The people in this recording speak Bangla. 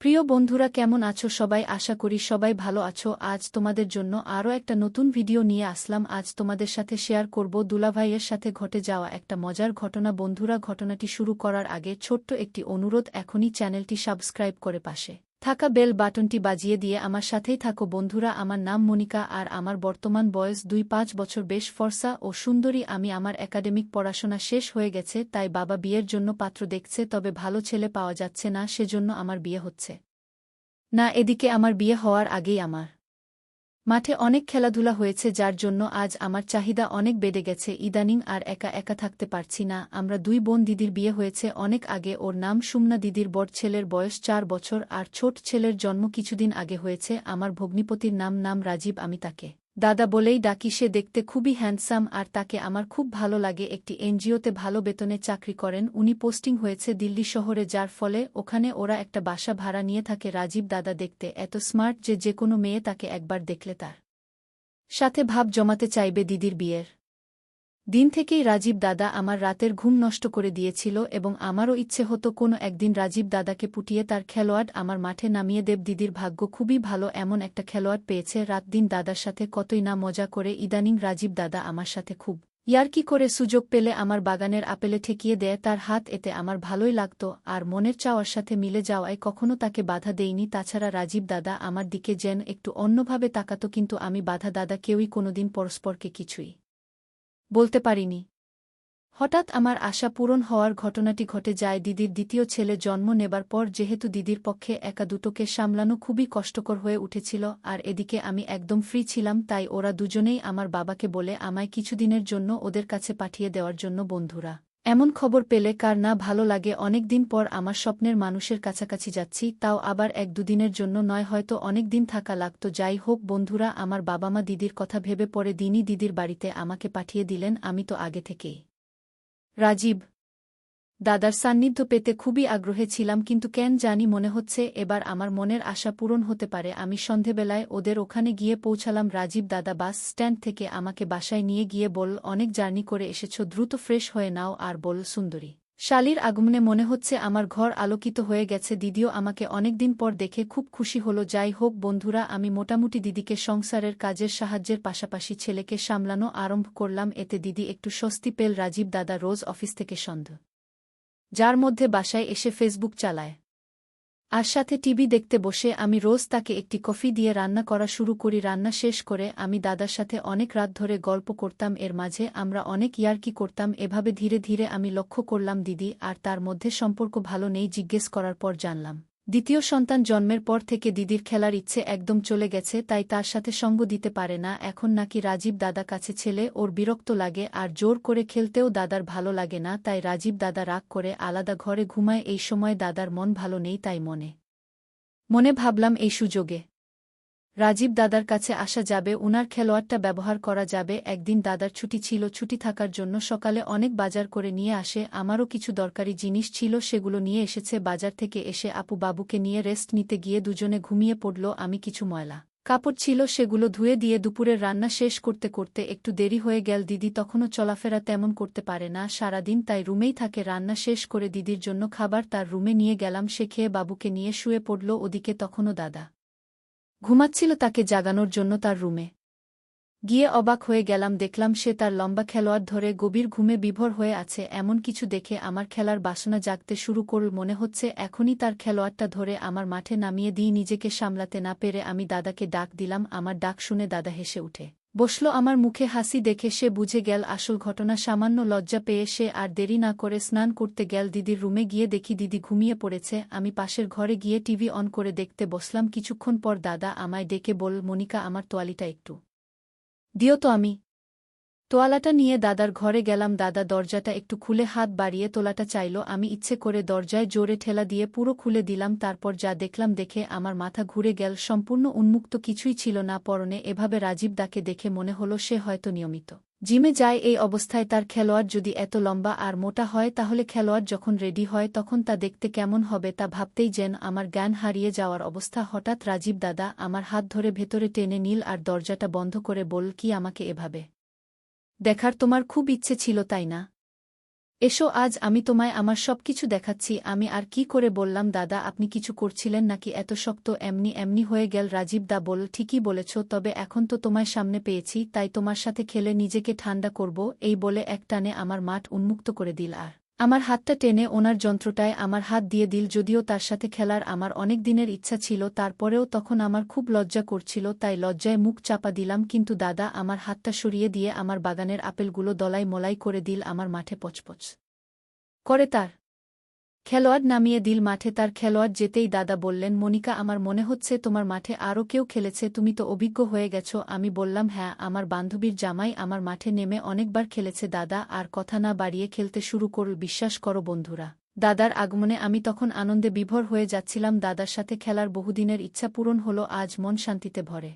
প্রিয় বন্ধুরা, কেমন আছো? সবাই আশা করি সবাই ভালো আছো। আজ তোমাদের জন্য আরও একটা নতুন ভিডিও নিয়ে আসলাম। আজ তোমাদের সাথে শেয়ার করব দুলাভাইয়ের সাথে ঘটে যাওয়া একটা মজার ঘটনা। বন্ধুরা, ঘটনাটি শুরু করার আগে ছোট্ট একটি অনুরোধ, এখনই চ্যানেলটি সাবস্ক্রাইব করে পাশে। থাকা বেল বাটনটি বাজিয়ে দিয়ে আমার সাথেই থাকো বন্ধুরা, আমার নাম মনিকা আর আমার বর্তমান বয়স দুই পাঁচ বছর বেশ ফর্সা ও সুন্দরী। আমি আমার একাডেমিক পড়াশোনা শেষ হয়ে গেছে, তাই বাবা বিয়ের জন্য পাত্র দেখছে, তবে ভালো ছেলে পাওয়া যাচ্ছে না, সেজন্য আমার বিয়ে হচ্ছে। না, এদিকে আমার বিয়ে হওয়ার আগেই আমার মাঠে অনেক খেলাধুলা হয়েছে যার জন্য আজ আমার চাহিদা অনেক বেড়ে গেছে। ইদানিং আর একা একা থাকতে পারছি না। আমরা দুই বোন দিদির বিয়ে হয়েছে অনেক আগে। ওর নাম সুমনা দিদির বড় ছেলের বয়স চার বছর। আর ছোট ছেলের জন্ম কিছুদিন আগে হয়েছে। আমার ভগ্নিপতির নাম নাম রাজীব, আমি তাকে দাদা বলেই ডাকি, সে দেখতে খুবই হ্যান্ডসাম আর তাকে আমার খুব ভালো লাগে। একটি এনজিওতে ভালো বেতনে চাকরি করেন। উনি পোস্টিং হয়েছে দিল্লি শহরে, যার ফলে ওখানে ওরা একটা বাসা ভাড়া নিয়ে থাকে রাজীব দাদা দেখতে। এত স্মার্ট যে যে কোনো মেয়ে তাকে একবার দেখলে তার সাথে ভাব জমাতে চাইবে দিদির বিয়ের। দিন থেকেই রাজীব দাদা আমার রাতের ঘুম নষ্ট করে দিয়েছিল এবং আমারও ইচ্ছে হতো কোনো একদিন রাজীব দাদাকে পুটিয়ে তার খেলোয়াড় আমার মাঠে নামিয়ে দেব। দিদির ভাগ্য খুবই ভালো, এমন একটা খেলোয়াড় পেয়েছে, রাত দিন দাদার সাথে কতই না মজা করে, ইদানিং রাজীব দাদা আমার সাথে খুব ইয়ার্কি করে সুযোগ পেলে আমার বাগানের আপেলে ঠেকিয়ে দেয়, তার হাত এতে আমার ভালোই লাগত, আর মনের চাওয়ার সাথে মিলে যাওয়ায় কখনো তাকে বাধা দেইনি। তাছাড়া রাজীব দাদা আমার দিকে যেন একটু অন্যভাবে তাকাত, কিন্তু আমি বাধা দাদা কেউই কোনোদিন পরস্পরকে কিছুই বলতে পারিনি। হঠাৎ আমার আশা পূরণ হওয়ার ঘটনাটি ঘটে যায় দিদির দ্বিতীয় ছেলে জন্ম নেবার পর যেহেতু দিদির পক্ষে একা দুটোকে সামলানো খুবই কষ্টকর হয়ে উঠেছিল আর এদিকে আমি একদম ফ্রি ছিলাম তাই ওরা দুজনেই আমার বাবাকে বলে আমায় কিছুদিনের জন্য ওদের কাছে পাঠিয়ে দেওয়ার জন্য বন্ধুরা। এমন খবর পেলে কার না ভালো লাগে অনেক দিন পর আমার স্বপ্নের মানুষের কাছাকাছি যাচ্ছি, তাও আবার এক দুদিনের জন্য নয়, হয়তো অনেক দিন থাকা লাগত। যাই হোক বন্ধুরা, আমার বাবা মা দিদির কথা ভেবে পরে দিনই দিদির বাড়িতে আমাকে পাঠিয়ে দিলেন, আমি তো আগে থেকেই। রাজীব দাদার সান্নিধ্য পেতে খুবই আগ্রহে ছিলাম, কিন্তু কেন জানি মনে হচ্ছে এবার আমার মনের আশা পূরণ হতে পারে। আমি সন্ধেবেলায় ওদের ওখানে গিয়ে পৌঁছালাম, রাজীব দাদা বাস স্ট্যান্ড থেকে আমাকে বাসায় নিয়ে গিয়ে বল, অনেক জার্নি করে এসেছ, দ্রুত ফ্রেশ হয়ে নাও, আর বল, সুন্দরী। শালির আগমনে মনে হচ্ছে আমার ঘর আলোকিত হয়ে গেছে, দিদিও আমাকে অনেকদিন পর দেখে খুব খুশি হলো, যাই হোক বন্ধুরা, আমি মোটামুটি দিদিকে সংসারের কাজের সাহায্যের পাশাপাশি ছেলেকে সামলানো আরম্ভ করলাম, এতে দিদি একটু স্বস্তি পেল, রাজীব দাদা রোজ অফিস থেকে সন্ধ্যা। যার মধ্যে বাসায় এসে ফেসবুক চালায়। আর সাথে টিভি দেখতে বসে আমি রোজ তাকে একটি কফি দিয়ে রান্না করা শুরু করি, রান্না শেষ করে আমি দাদার সাথে অনেক রাত ধরে গল্প করতাম, এর মাঝে আমরা অনেক ইয়ার্কি করতাম, এভাবে ধীরে ধীরে আমি লক্ষ্য করলাম, দিদি, আর তার মধ্যে সম্পর্ক ভালো নেই, জিজ্ঞেস করার পর জানলাম। দ্বিতীয় সন্তান জন্মের পর থেকে দিদির খেলার ইচ্ছে একদম চলে গেছে, তাই তার সাথে সঙ্গ দিতে পারে না, এখন নাকি রাজীব দাদা কাছে ছেলে, ওর বিরক্ত লাগে, আর জোর করে খেলতেও দাদার ভালো লাগে না, তাই রাজীব দাদা রাগ করে আলাদা ঘরে ঘুমায়, এই সময় দাদার মন ভালো নেই তাই মনে। মনে ভাবলাম এই সুযোগে। রাজীব দাদার কাছে আসা যাবে, উনার খেলোয়াড়টা ব্যবহার করা যাবে, একদিন দাদার ছুটি ছিল, ছুটি থাকার জন্য সকালে অনেক বাজার করে নিয়ে আসে, আমারও কিছু দরকারি জিনিস ছিল, সেগুলো নিয়ে এসেছে, বাজার থেকে এসে আপু বাবুকে নিয়ে রেস্ট নিতে গিয়ে দুজনে ঘুমিয়ে পড়ল, আমি কিছু ময়লা কাপড় ছিল, সেগুলো ধুয়ে দিয়ে দুপুরের রান্না শেষ করতে করতে একটু দেরি হয়ে গেল, দিদি তখনও চলাফেরা তেমন করতে পারে না, সারাদিন তাই রুমেই থাকে, রান্না শেষ করে দিদির জন্য খাবার তার রুমে নিয়ে গেলাম, সে খেয়ে বাবুকে নিয়ে শুয়ে পড়ল, ওদিকে তখনও দাদা ঘুমাচ্ছিল তাকে জাগানোর জন্য তার রুমে। গিয়ে অবাক হয়ে গেলাম, দেখলাম সে তার লম্বা খেলোয়াড় ধরে গভীর ঘুমে বিভোর হয়ে আছে, এমন কিছু দেখে আমার খেলার বাসনা জাগতে শুরু করল, মনে হচ্ছে এখনই তার খেলোয়াড়টা ধরে আমার মাঠে নামিয়ে দিই, নিজেকে সামলাতে না পেরে আমি দাদাকে ডাক দিলাম, আমার ডাক শুনে দাদা হেসে উঠে। বসল আমার মুখে হাসি দেখে সে বুঝে গেল আসল ঘটনা। সামান্য লজ্জা পেয়ে সে আর দেরি না করে স্নান করতে গেল দিদির রুমে। গিয়ে দেখি দিদি ঘুমিয়ে পড়েছে। আমি পাশের ঘরে গিয়ে টিভি অন করে দেখতে বসলাম। কিছুক্ষণ পর দাদা আমায় ডেকে বল মনিকা, আমার তোয়ালিটা একটু। দিও তো আমি। তোয়ালাটা নিয়ে দাদার ঘরে গেলাম, দাদা দরজাটা একটু খুলে হাত বাড়িয়ে তোলাটা চাইল, আমি ইচ্ছে করে দরজায় জোরে ঠেলা দিয়ে পুরো খুলে দিলাম, তারপর যা দেখলাম দেখে আমার মাথা ঘুরে গেল, সম্পূর্ণ উন্মুক্ত কিছুই ছিল না, পরনে এভাবে রাজীব দাকে দেখে মনে হলো সে হয়তো নিয়মিত। জিমে যায় এই অবস্থায়, তার খেলোয়াড় যদি এত লম্বা আর মোটা হয়, তাহলে খেলোয়াড় যখন রেডি হয়, তখন তা দেখতে কেমন হবে তা ভাবতেই যেন আমার জ্ঞান হারিয়ে যাওয়ার অবস্থা, হঠাৎ রাজীব দাদা আমার হাত ধরে ভেতরে টেনে নীল আর দরজাটা বন্ধ করে বল কি আমাকে এভাবে দেখার তোমার খুব ইচ্ছে ছিল, তাই না? এসো, আজ আমি তোমায় আমার সব কিছু দেখাচ্ছি, আমি আর কি করে বললাম, দাদা, আপনি কিছু করছিলেন নাকি? এত শক্ত, এমনি এমনি হয়ে গেল, রাজীব দা বল, ঠিকই বলেছ, তবে এখন তো তোমায় সামনে পেয়েছি, তাই তোমার সাথে খেলে নিজেকে ঠান্ডা করব, এই বলে একটানে আমার মাঠ উন্মুক্ত করে দিল আর আমার হাতটা টেনে ওনার যন্ত্রটায় আমার হাত দিয়ে দিল যদিও তার সাথে খেলার আমার অনেক দিনের ইচ্ছা ছিল, তারপরেও তখন আমার খুব লজ্জা করছিল, তাই লজ্জায় মুখ চাপা দিলাম, কিন্তু দাদা আমার হাতটা সরিয়ে দিয়ে আমার বাগানের আপেলগুলো দলাই মলাই করে দিল আমার মাঠে পচপচ। করে তার। খেলোয়াড় নামিয়ে দিল মাঠে, তার খেলোয়াড় যেতেই দাদা বললেন, মনিকা, আমার মনে হচ্ছে তোমার মাঠে আরও কেউ খেলেছে, তুমি তো অভিজ্ঞ হয়ে গেছ। আমি বললাম হ্যাঁ আমার বান্ধবীর জামাই আমার মাঠে নেমে অনেকবার খেলেছে, দাদা, আর কথা না বাড়িয়ে খেলতে শুরু করল বিশ্বাস করো বন্ধুরা। দাদার আগমনে আমি তখন আনন্দে বিভোর হয়ে যাচ্ছিলাম, দাদার সাথে খেলার বহুদিনের ইচ্ছা পূরণ হল, আজ মন শান্তিতে ভরে।